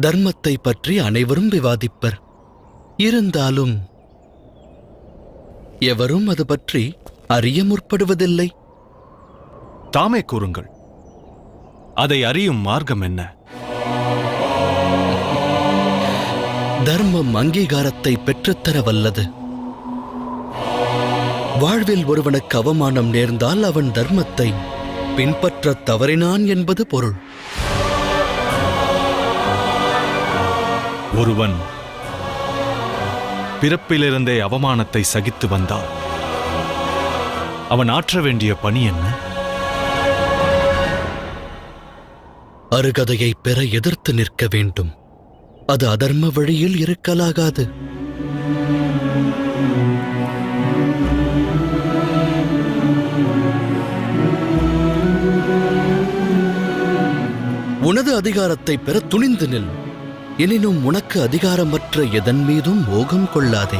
தர்மத்தை பற்றி அனைவரும் விவாதிப்பர். இருந்தாலும் எவரும் அது பற்றி அறிய முற்படுவதில்லை. தாமே கூறுங்கள் அதை அறியும் மார்க்கம் என்ன? தர்மம் அங்கீகாரத்தை பெற்றுத்தர வல்லது வாழ்வில் ஒருவனுக்கு அவமானம் நேர்ந்தால் அவன் தர்மத்தை பின்பற்றத் தவறினான் என்பது பொருள். ஒருவன் பிறப்பிலிருந்தே அவமானத்தை சகித்து வந்தால் அவன் ஆற்ற வேண்டிய பணி என்ன? அருகதையை பெற எதிர்த்து நிற்க வேண்டும். அது அதர்ம வழியில் இருக்கலாகாது. உனது அதிகாரத்தை பெற துணிந்து நில். எனினும் உனக்கு அதிகாரமற்ற எதன் மீதும் மோகம் கொள்ளாதே.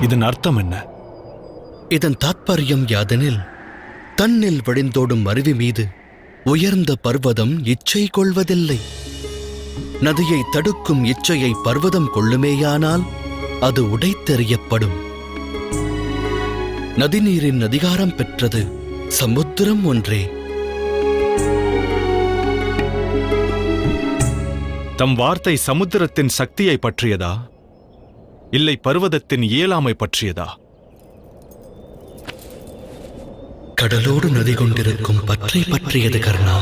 இதன் அர்த்தம் என்ன? இதன் தாத்பரியம் யாதெனில் தன்னில் வழிந்தோடும் அருவி மீது உயர்ந்த பர்வதம் இச்சை கொள்வதில்லை. நதியை தடுக்கும் இச்சையை பர்வதம் கொள்ளுமேயானால் அது உடைத்தெறியப்படும். நதிநீரின் அதிகாரம் பெற்றது சமுத்திரம் ஒன்றே. தம் வார்த்தை சமுத்திரத்தின் சக்தியை பற்றியதா? இல்லை பர்வதத்தின் இயலாமை பற்றியதா? கடலோடு நதி கொண்டிருக்கும் பற்றை பற்றியது கர்ணா.